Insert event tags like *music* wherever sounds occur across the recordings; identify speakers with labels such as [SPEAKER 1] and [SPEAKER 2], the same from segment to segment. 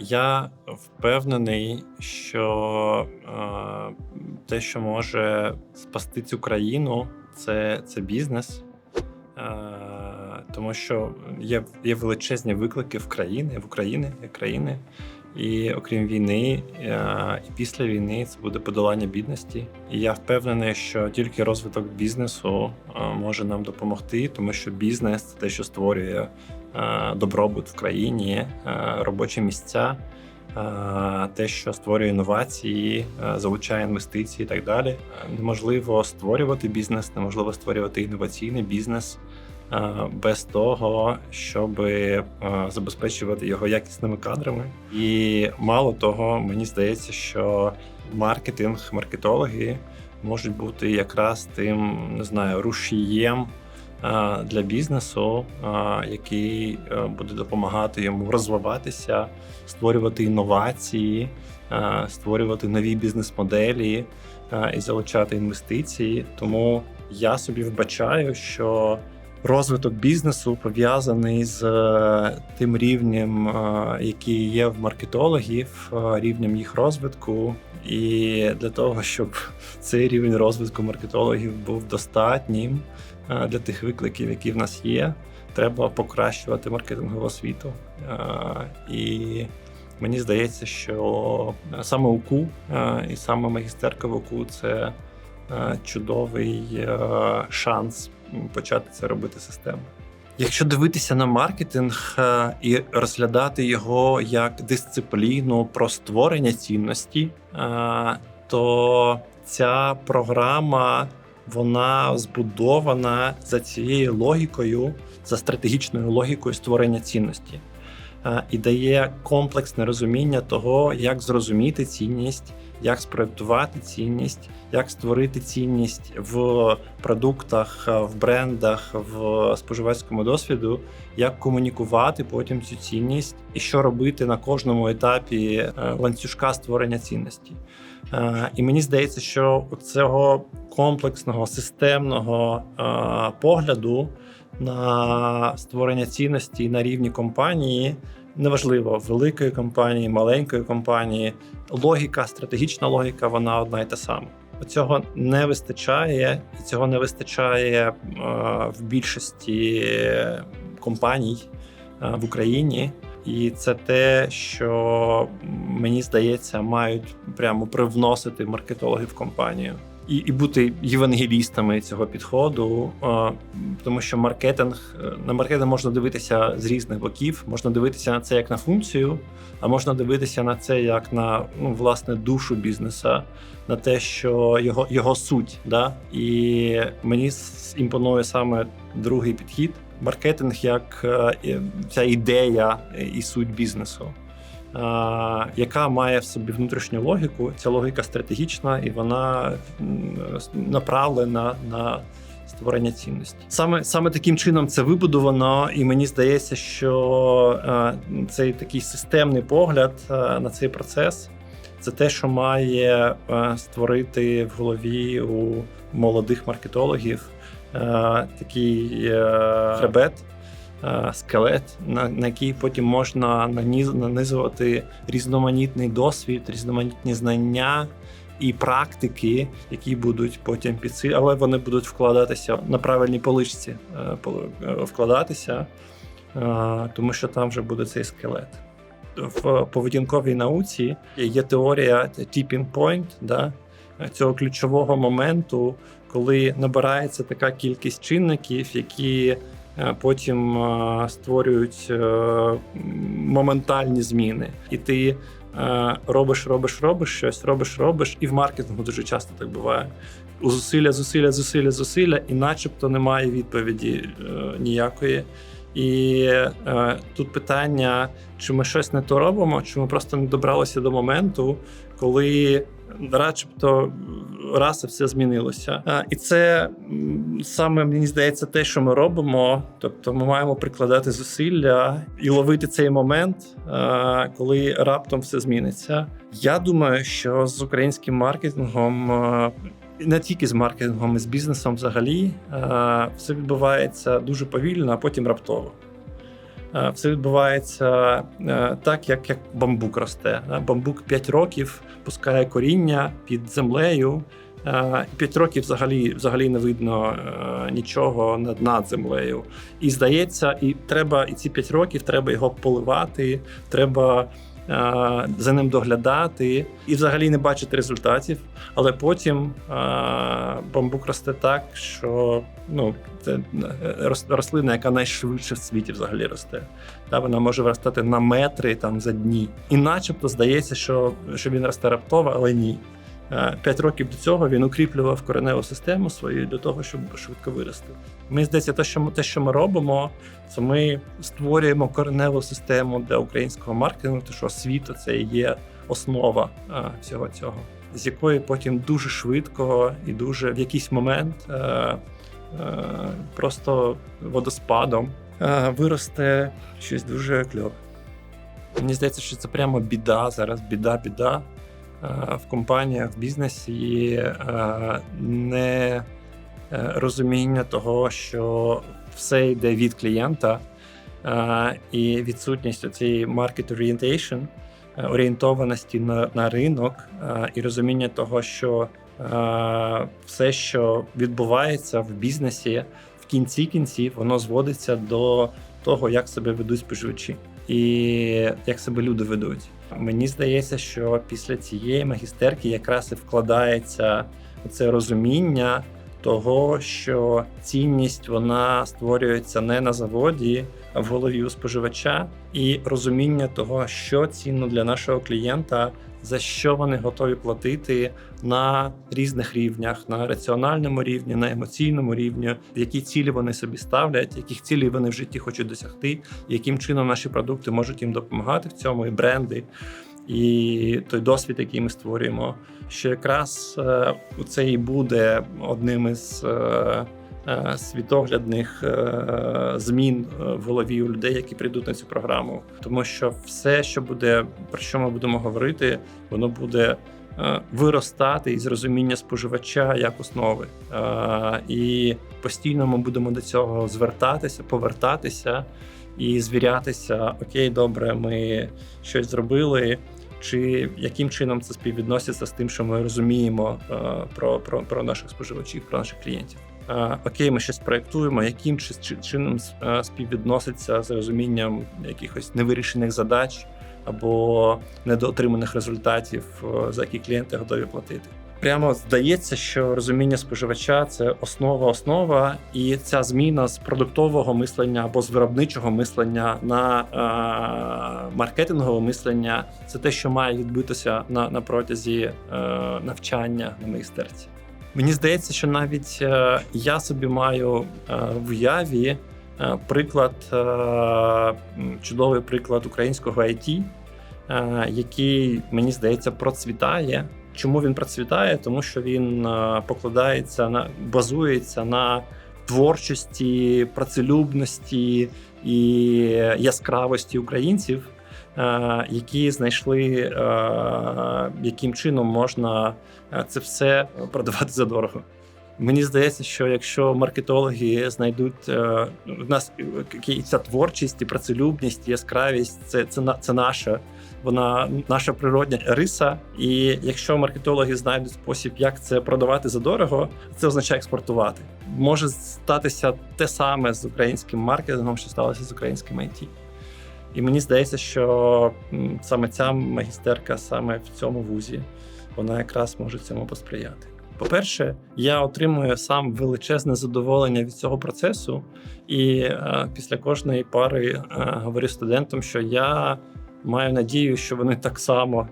[SPEAKER 1] Я впевнений, що е, те, що може спасти цю країну, це, це бізнес. Е, тому що є, є величезні виклики в країни, в Україні, країни. І окрім війни, е, і після війни це буде подолання бідності. І я впевнений, що тільки розвиток бізнесу е, може нам допомогти, тому що бізнес це те, що створює е, добробут в країні, е, робочі місця, е, те, що створює інновації, е, залучає інвестиції і так далі. Е, Неможливо створювати бізнес, неможливо створювати інноваційний бізнес. е, Без того, щоб е, забезпечувати його якісними кадрами, і мало того, мені здається, що маркетинг, маркетологи можуть бути якраз тим, не знаю, рушієм е, для бізнесу, е, який е, буде допомагати йому розвиватися, створювати інновації, е, створювати нові бізнес-моделі е, і залучати інвестиції. Тому я собі вбачаю, що розвиток бізнесу пов'язаний з е, тим рівнем, е, який є в маркетологів, е, рівнем їх розвитку. І для того, щоб цей рівень розвитку маркетологів був достатнім е, для тих викликів, які в нас є, треба покращувати маркетингову освіту. Е, І мені здається, що саме УКУ е, і саме магістерка в УКУ це е, чудовий е, шанс почати це робити системно. Якщо дивитися на маркетинг е, і розглядати його як дисципліну про створення цінності, е, то ця програма вона збудована за цією логікою, за стратегічною логікою створення цінності. Е, І дає комплексне розуміння того, як зрозуміти цінність, як спроектувати цінність, як створити цінність в продуктах, е, в брендах, в споживацькому досвіду, як комунікувати потім цю цінність, і що робити на кожному етапі е, ланцюжка створення цінності. Е, І мені здається, що цього комплексного системного е, погляду на створення цінності на рівні компанії. Неважливо, великої компанії, маленької компанії, логіка, стратегічна логіка, вона одна і та сама. Цього не вистачає, і цього не вистачає е, в більшості компаній е, в Україні. І це те, що мені здається, мають прямо привносити маркетологи в компанію і, і бути євангелістами цього підходу, е, тому що маркетинг е, на маркетинг можна дивитися з різних боків. Можна дивитися на це як на функцію, а можна дивитися на це як на ну, власне душу бізнеса, на те, що його, його суть. Да? І мені імпонує саме другий підхід. Маркетинг як е, ця ідея і суть бізнесу. Е, Яка має в собі внутрішню логіку, ця логіка стратегічна і вона направлена на створення цінності. Саме саме таким чином це вибудовано, і мені здається, що е, цей такий системний погляд е, на цей процес це те, що має створити в голові у молодих маркетологів такий хребет. Е, Скелет, на, на який потім можна наниз, нанизувати різноманітний досвід, різноманітні знання і практики, які будуть потім підсилювати, але вони будуть вкладатися на правильній поличці, е, е, вкладатися, тому що там вже буде цей скелет. В поведінковій науці є теорія tipping point, да, цього ключового моменту, коли набирається така кількість чинників, які потім е, створюють е, моментальні зміни. І ти е, робиш, робиш, робиш щось, робиш, робиш, і в маркетингу дуже часто так буває. Зусилля, зусилля, зусилля, зусилля, і начебто немає відповіді е, ніякої. І е, тут питання, чи ми щось не то робимо, чи ми просто не добралися до моменту, коли начебто раз і все змінилося. І це саме мені здається те, що ми робимо. Тобто, ми маємо прикладати зусилля і ловити цей момент, коли раптом все зміниться. Я думаю, що з українським маркетингом. не тільки з маркетингом, і з бізнесом взагалі все відбувається дуже повільно, а потім раптово. Е, Все відбувається е, так, як, як бамбук росте. Е, Бамбук 5 років пускає коріння під землею. П'ять років взагалі, взагалі не видно нічого над, над землею. І здається, і треба, і ці п'ять років треба його поливати, треба за ним доглядати і взагалі не бачити результатів. Але потім е, бамбук росте так, що ну, це е, рослина, яка найшвидше в світі взагалі росте. Та вона може виростати на метри там за дні. І начебто здається, що, що він росте раптово, але ні. Е, П'ять років до цього він укріплював кореневу систему свою для того, щоб швидко вирости. Мені здається, те, що ми, те, що ми робимо, це ми створюємо кореневу систему для українського маркетингу, тому що освіта це є основа е, всього цього, з якої потім дуже швидко і дуже в якийсь момент е, просто водоспадом виросте щось дуже кльове. Мені здається, що це прямо біда зараз, біда, біда в компаніях, в бізнесі е, не е, розуміння того, що все йде від клієнта, е, і відсутність цієї market orientation, е, орієнтованості на, на ринок, е, і розуміння того, що е, все, що відбувається в бізнесі, в кінці кінців, воно зводиться до того, як себе ведуть споживачі і як себе люди ведуть. Мені здається, що після цієї магістерки якраз і вкладається це розуміння того, що цінність вона створюється не на заводі, в голові у споживача, і розуміння того, що цінно для нашого клієнта, за що вони готові платити на різних рівнях, на раціональному рівні, на емоційному рівні, які цілі вони собі ставлять, яких цілей вони в житті хочуть досягти, яким чином наші продукти можуть їм допомагати в цьому, і бренди. І той досвід, який ми створюємо, що якраз е, це і буде одним із е, світоглядних е, змін е, в голові у людей, які прийдуть на цю програму. Тому що все, що буде про що ми будемо говорити, воно буде е, виростати із розуміння споживача як основи. Е, І постійно ми будемо до цього звертатися, повертатися і звірятися: окей, добре, ми щось зробили. Чи яким чином це співвідноситься з тим, що ми розуміємо е, про, про, про наших споживачів, про наших клієнтів? Е, окей, ми щось проєктуємо, яким чи- чи- чином е, співвідноситься з розумінням якихось невирішених задач або недоотриманих результатів, е, за які клієнти готові платити. Прямо здається, що розуміння споживача це основа, основа, і ця зміна з продуктового мислення або з виробничого мислення на е, маркетингове мислення це те, що має відбутися на, на протязі е, навчання на майстерці. Мені здається, що навіть е, я собі маю е, в уяві е, приклад, чудовий приклад українського IT, який мені здається процвітає. Чому він процвітає? Тому що він покладається на базується на творчості, працелюбності і яскравості українців, які знайшли, е, яким чином можна е, це все продавати за дорого. Мені здається, що якщо маркетологи знайдуть е, в нас е, ця творчість і працелюбність, яскравість, це, це, це наша, вона наша природня риса. І якщо маркетологи знайдуть спосіб, як це продавати за дорого, це означає експортувати. Може статися те саме з українським маркетингом, що сталося з українським IT. І мені здається, що саме ця магістерка, саме в цьому вузі, вона якраз може цьому посприяти. По-перше, я отримую сам величезне задоволення від цього процесу, і е, після кожної пари е, говорю студентам, що я маю надію, що вони так само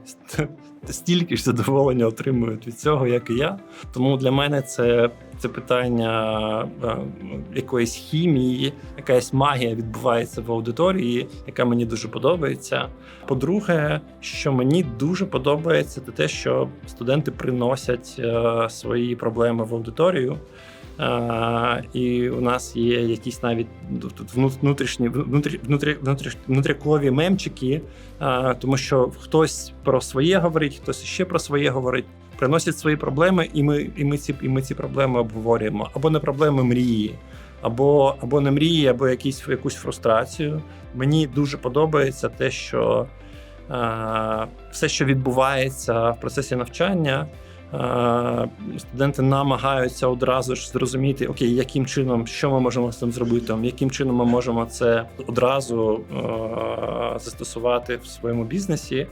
[SPEAKER 1] стільки ж задоволення отримують від цього, як і я. Тому для мене це, це питання е, якоїсь хімії, якась магія відбувається в аудиторії, яка мені дуже подобається. По-друге, що мені дуже подобається, це те, що студенти приносять е, свої проблеми в аудиторію. І у нас є якісь навіть тут вну- внутрішні внутрі, внутрі, внутрі, внутрікові мемчики, тому що хтось про своє говорить, хтось ще про своє говорить. Приносять свої проблеми, і ми, і ми ці і ми ці проблеми обговорюємо. Або не проблеми мрії, або, або не мрії, або якісь, якусь фрустрацію. Мені дуже подобається те, що е, все, що відбувається в процесі навчання, студенти намагаються одразу ж зрозуміти, окей, яким чином, що ми можемо з цим зробити, яким чином ми можемо це одразу е, застосувати в своєму бізнесі.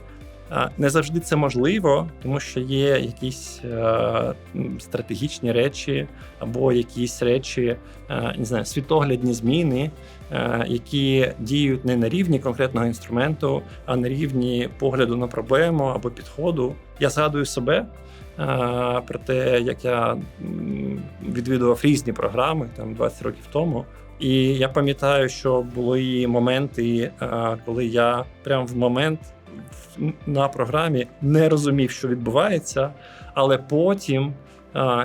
[SPEAKER 1] Е, Не завжди це можливо, тому що є якісь е, стратегічні речі або якісь речі, е, не знаю, світоглядні зміни, е, які діють не на рівні конкретного інструменту, а на рівні погляду на проблему або підходу. Я згадую себе е, про те, як я відвідував різні програми там 20 років тому. І я пам'ятаю, що були моменти, е, коли я прямо в момент на програмі не розумів, що відбувається, але потім.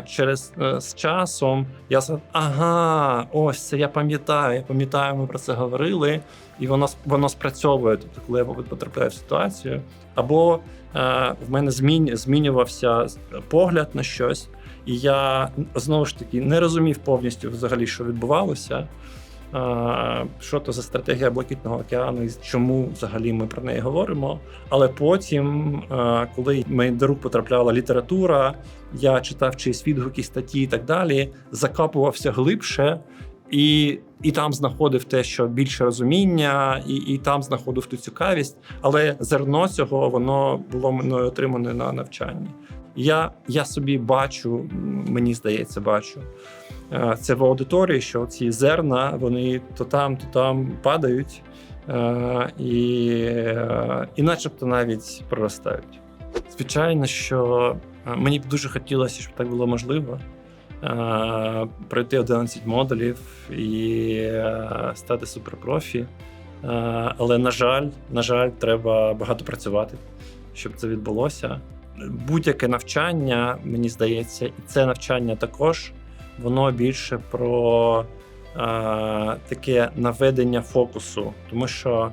[SPEAKER 1] Через е, з часом я сказав, ага, ось це я пам'ятаю. Я пам'ятаю, ми про це говорили, і воно воно спрацьовує. Тобто, коли я потрапляю в ситуацію, або е, в мене змін, змінювався погляд на щось, і я знову ж таки не розумів повністю взагалі, що відбувалося. е, Що то за стратегія Блакитного океану і чому взагалі ми про неї говоримо? Але потім, е, коли мені до рук потрапляла література, я читав чиїсь відгуки, статті і так далі, закапувався глибше. І, і там знаходив те, що більше розуміння, і, і там знаходив ту цікавість, але зерно цього воно було мною отримане на навчанні. Я, я собі бачу, мені здається, бачу е, це в аудиторії, що ці зерна вони то там, то там падають, е, і, і начебто навіть проростають. Звичайно, що е, мені б дуже хотілося, щоб так було можливо. Е, Пройти 11 модулів і е, стати суперпрофі. Е, Але, на жаль, на жаль, треба багато працювати, щоб це відбулося. Будь-яке навчання, мені здається, і це навчання також, воно більше про таке наведення фокусу, тому що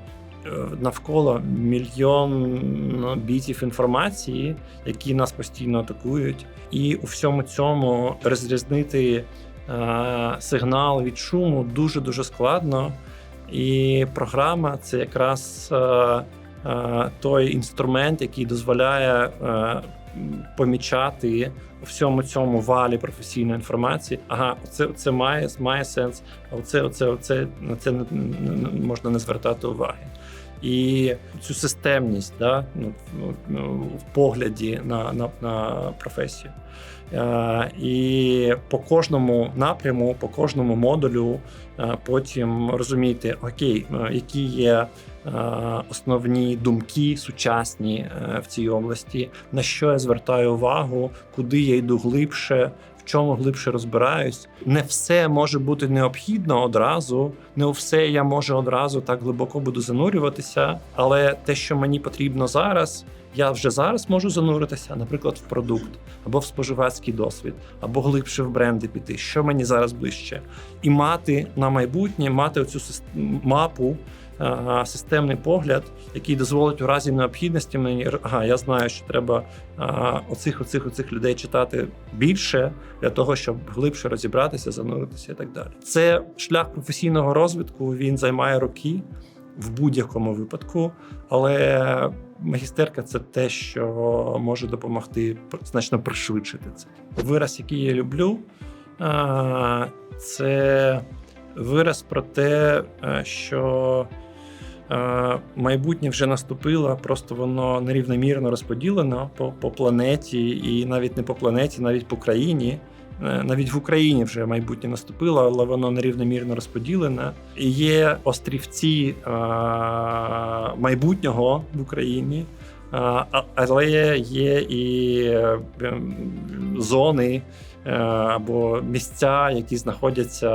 [SPEAKER 1] навколо мільйон ну, бітів інформації, які нас постійно атакують, і у всьому цьому розрізнити е, сигнал від шуму дуже дуже складно. І програма це якраз е, е, той інструмент, який дозволяє е, помічати у всьому цьому валі професійної інформації. Ага, це, це має, має сенс, оце, оце, оце на це не- можна не звертати уваги. І цю системність да, ну, в- ну, погляді на, на, на професію. Е, І по кожному напряму, по кожному модулю е, потім розуміти, окей, е, які є основні думки сучасні в цій області, на що я звертаю увагу, куди я йду глибше, в чому глибше розбираюсь. Не все може бути необхідно одразу, не у все я можу одразу так глибоко буду занурюватися, але те, що мені потрібно зараз. Я вже зараз можу зануритися, наприклад, в продукт або в споживацький досвід, або глибше в бренди піти, що мені зараз ближче, і мати на майбутнє, мати оцю мапу, системний погляд, який дозволить у разі необхідності мені ага, я знаю, що треба е, оцих, оцих, оцих людей читати більше для того, щоб глибше розібратися, зануритися і так далі. Це шлях професійного розвитку. Він займає роки в будь-якому випадку, але магістерка це те, що може допомогти значно пришвидшити це. Вираз, який я люблю, е, це вираз про те, е, що е, майбутнє вже наступило, просто воно нерівномірно розподілено по, по планеті, і навіть не по планеті, навіть по країні. Е, Навіть в Україні вже майбутнє наступило, але воно нерівномірно розподілене. Є острівці е, майбутнього в Україні, е, але є і е, зони е, або місця, які знаходяться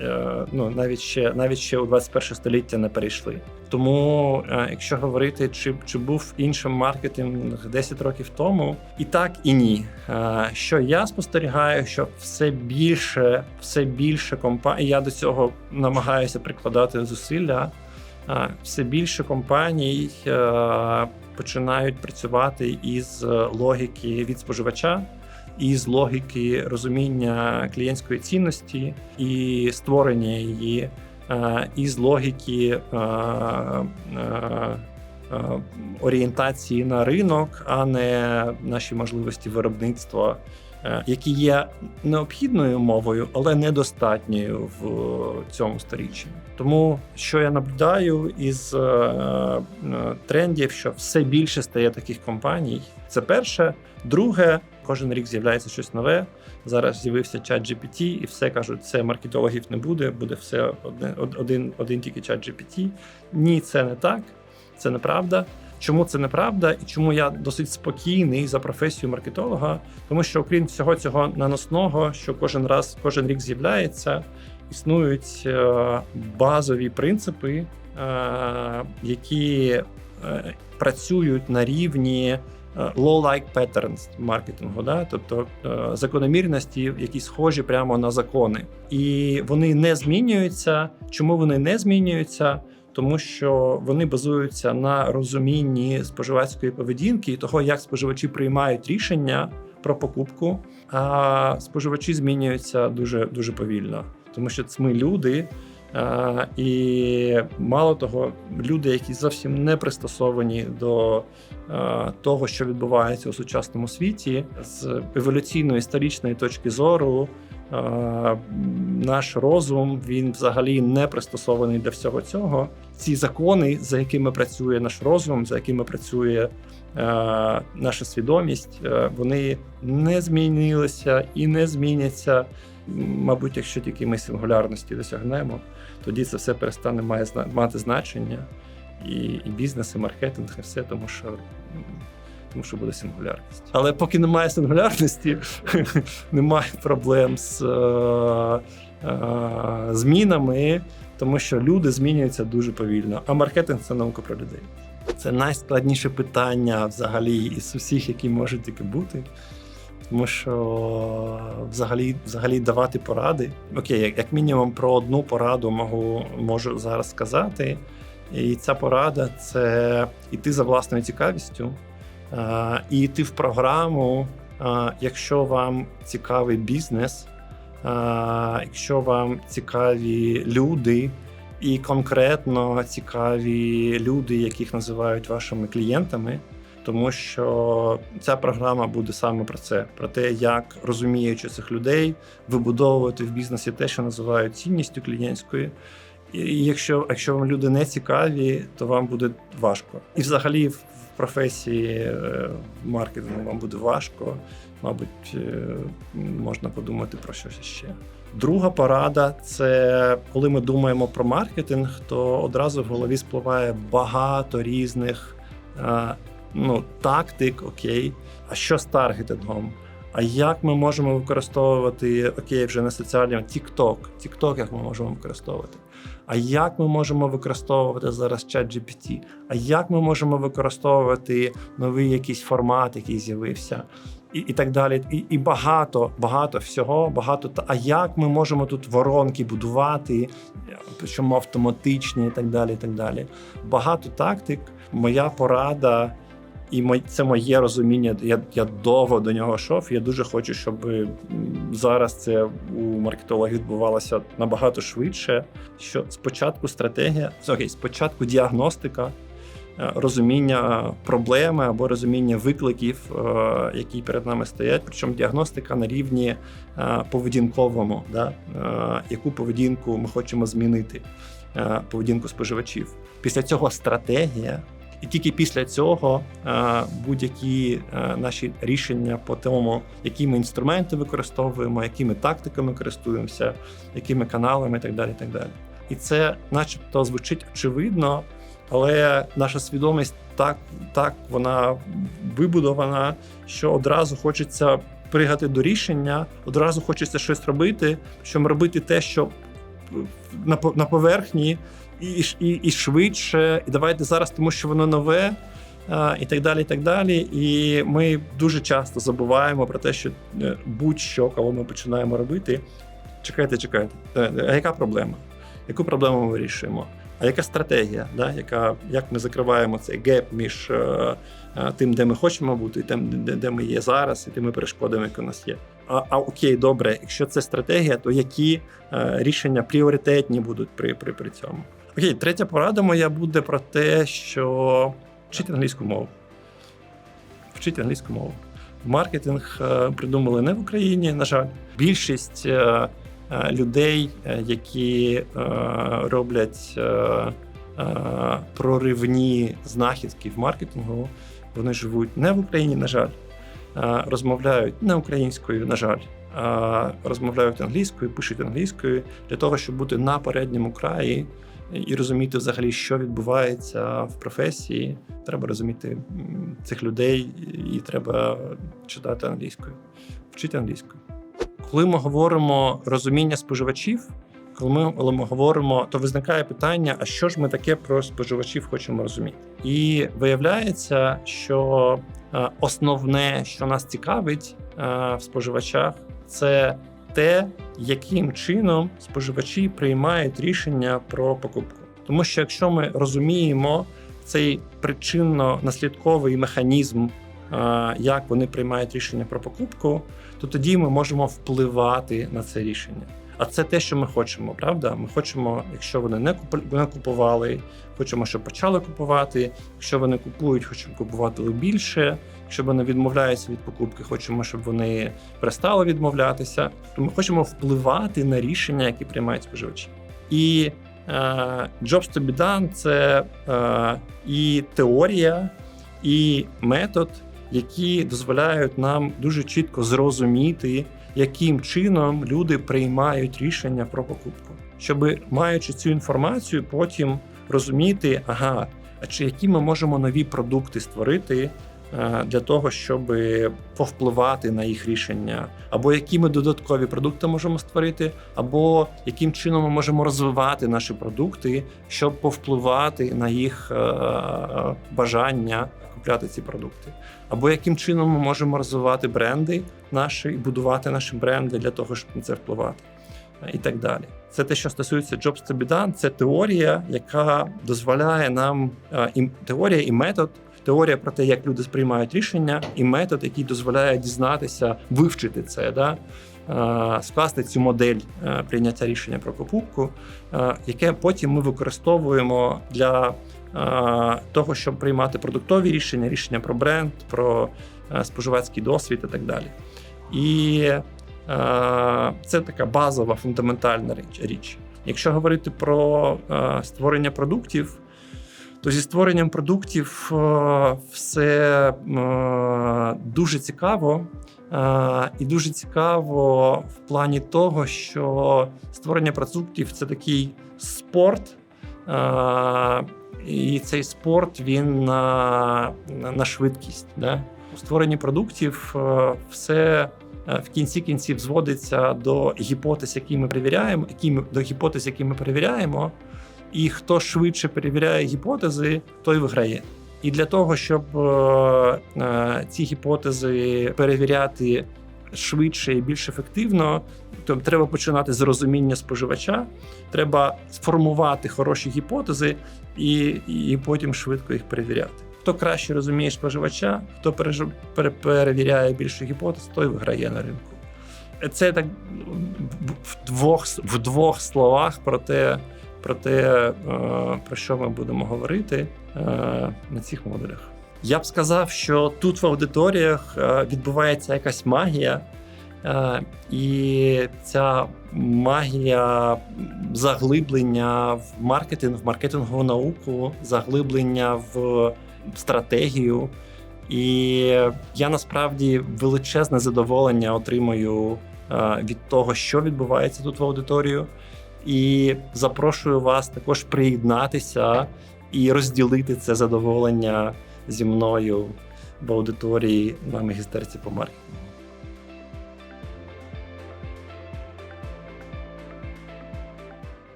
[SPEAKER 1] е, ну, навіть ще навіть ще у 21 століття не перейшли. Тому, е, якщо говорити, чи, чи був іншим маркетинг 10 років тому, і так, і ні. Е, Що я спостерігаю, що все більше, все більше компаній, я до цього намагаюся прикладати зусилля. е, Все більше компаній е, починають працювати із логіки від споживача. Із логіки розуміння клієнтської цінності і створення її, і з логіки е, е, е, орієнтації на ринок, а не наші можливості виробництва, е, які є необхідною мовою, але недостатньою в цьому сторіччі. Тому що я наблюдаю із е, е, трендів, що все більше стає таких компаній. Це перше. Друге, кожен рік з'являється щось нове. Зараз з'явився чат GPT, і все кажуть, це маркетологів не буде, буде все одне, один, один тільки чат GPT. Ні, це не так, це неправда. Чому це неправда, і чому я досить спокійний за професію маркетолога? Тому що, окрім всього цього наносного, що кожен раз, кожен рік з'являється, існують е, базові принципи, е, які е, працюють на рівні low-like patterns маркетингу, да? тобто закономірності, які схожі прямо на закони, і вони не змінюються. Чому вони не змінюються? Тому що вони базуються на розумінні споживацької поведінки і того, як споживачі приймають рішення про покупку, а споживачі змінюються дуже дуже повільно, тому що це ми люди. А, і мало того, люди, які зовсім не пристосовані до а, того, що відбувається у сучасному світі, з еволюційної історичної точки зору, наш розум він взагалі не пристосований для всього цього. Ці закони, за якими працює наш розум, за якими працює е, наша свідомість, е, вони не змінилися і не зміняться. Мабуть, якщо тільки ми сингулярності досягнемо, тоді це все перестане мати значення, і, і бізнес, і маркетинг, і все, тому що. Тому що буде сингулярність. Але поки немає сингулярності, *laughs* немає проблем з е, е, змінами, тому що люди змінюються дуже повільно. А маркетинг це наука про людей. Це найскладніше питання взагалі із усіх, які можуть тільки бути. Тому що взагалі, взагалі давати поради. Окей, як, як мінімум про одну пораду можу, можу зараз сказати. І ця порада це йти за власною цікавістю, і йти в програму, якщо вам цікавий бізнес, якщо вам цікаві люди, і конкретно цікаві люди, яких називають вашими клієнтами. Тому що ця програма буде саме про це: про те, як розуміючи цих людей, вибудовувати в бізнесі те, що називають цінністю клієнтською. І якщо, якщо вам люди не цікаві, то вам буде важко. І взагалі професії е, маркетингу вам буде важко. Мабуть, е, можна подумати про щось ще. Друга порада це коли ми думаємо про маркетинг, то одразу в голові спливає багато різних е, ну, тактик, окей. А що з таргетингом? А як ми можемо використовувати окей, вже не соціальні TikTok, TikTok як ми можемо використовувати? А як ми можемо використовувати зараз чат GPT? А як ми можемо використовувати новий якийсь формат, який з'явився? І, і так далі. І, і багато, багато всього, багато. А як ми можемо тут воронки будувати, причому автоматичні і так далі. і так далі. Багато тактик. Моя порада і це моє розуміння. Я, я довго до нього йшов. Я дуже хочу, щоб зараз це у маркетологів відбувалося набагато швидше. Що спочатку стратегія, окей, спочатку діагностика, е, розуміння проблеми або розуміння викликів, е, які перед нами стоять. Причому діагностика на рівні е, поведінковому, да? яку поведінку ми хочемо змінити, поведінку споживачів. Після цього стратегія. І тільки після цього е, будь-які е, наші рішення по тому, які ми інструменти використовуємо, якими тактиками користуємося, якими каналами і так далі. І так далі. І це, начебто, звучить очевидно, але наша свідомість так, так вона вибудована, що одразу хочеться пригати до рішення, одразу хочеться щось робити, щоб робити те, що на, на поверхні, і, і, і швидше, і давайте зараз, тому що воно нове. І так далі, і так далі. І ми дуже часто забуваємо про те, що е, будь-що, коли ми починаємо робити. Чекайте, чекайте. Е, А яка проблема? Яку проблему ми вирішуємо? а яка стратегія, да? яка, як ми закриваємо цей геп між е, е, тим, де ми хочемо бути, і тим, де, де ми є зараз, і тими перешкодами, які у нас є. А, а окей, добре, якщо це стратегія, то які е, рішення пріоритетні будуть при, при, при цьому? Окей, третя порада моя буде про те, що вчіть англійську мову. Вчіть англійську мову. Маркетинг е, придумали не в Україні, на жаль. Більшість е, е, людей, які роблять проривні знахідки в маркетингу, вони живуть не в Україні, на жаль, розмовляють не українською, на жаль, розмовляють англійською, пишуть англійською для того, щоб бути на передньому краї і розуміти взагалі, що відбувається в професії. Треба розуміти цих людей, і треба читати англійською, вчити англійською. Коли ми говоримо розуміння споживачів, коли ми, коли ми говоримо, то виникає питання: а що ж ми таке про споживачів хочемо розуміти? І виявляється, що е, основне, що нас цікавить е, в споживачах, це те, яким чином споживачі приймають рішення про покупку. Тому що якщо ми розуміємо цей причинно-наслідковий механізм, е, як вони приймають рішення про покупку, то тоді ми можемо впливати на це рішення. А це те, що ми хочемо, правда? Ми хочемо, якщо вони не купу- не купували, хочемо, щоб почали купувати. Якщо вони купують, хочемо купувати більше. Якщо вони відмовляються від покупки, хочемо, щоб вони перестали відмовлятися. То ми хочемо впливати на рішення, які приймають споживачі. І е, Jobs to be done – це е, і теорія, і метод, які дозволяють нам дуже чітко зрозуміти, яким чином люди приймають рішення про покупку, щоб маючи цю інформацію, потім розуміти, ага, а чи які ми можемо нові продукти створити для того, щоб повпливати на їх рішення, або які ми додаткові продукти можемо створити, або яким чином ми можемо розвивати наші продукти, щоб повпливати на їх е, бажання купляти ці продукти, або яким чином ми можемо розвивати бренди наші і будувати наші бренди для того, щоб на це впливати, е, і так далі. Це те, що стосується Jobs to be done, це теорія, яка дозволяє нам е, і теорія і метод. Теорія про те, як люди сприймають рішення, і метод, який дозволяє дізнатися, вивчити це, да? скласти цю модель е, прийняття рішення про покупку, е, яке потім ми використовуємо для е, того, щоб приймати продуктові рішення, рішення про бренд, про споживацький досвід і так далі. І це така базова фундаментальна річ. Якщо говорити про створення продуктів, то зі створенням продуктів е, все е, дуже цікаво. Е, І дуже цікаво в плані того, що створення продуктів це такий спорт. І цей спорт він на, на, швидкість. Да? У створенні продуктів все в кінці кінців зводиться до гіпотез, які ми перевіряємо, які ми до гіпотез, які ми перевіряємо. І хто швидше перевіряє гіпотези, той виграє. І для того, щоб е, е, ці гіпотези перевіряти швидше і більш ефективно, то треба починати з розуміння споживача. Треба сформувати хороші гіпотези і, і потім швидко їх перевіряти. Хто краще розуміє споживача, хто перевіряє більше гіпотез, той виграє на ринку. Це так в двох, в двох словах про те, про те, е, про що ми будемо говорити е, на цих модулях. Я б сказав, що тут в аудиторіях е, відбувається якась магія, і ця магія заглиблення в маркетинг, в маркетингову науку, заглиблення в стратегію. І я насправді величезне задоволення отримую від того, що відбувається тут в аудиторію. І запрошую вас також приєднатися і розділити це задоволення зі мною в аудиторії на магістерці по маркетингу.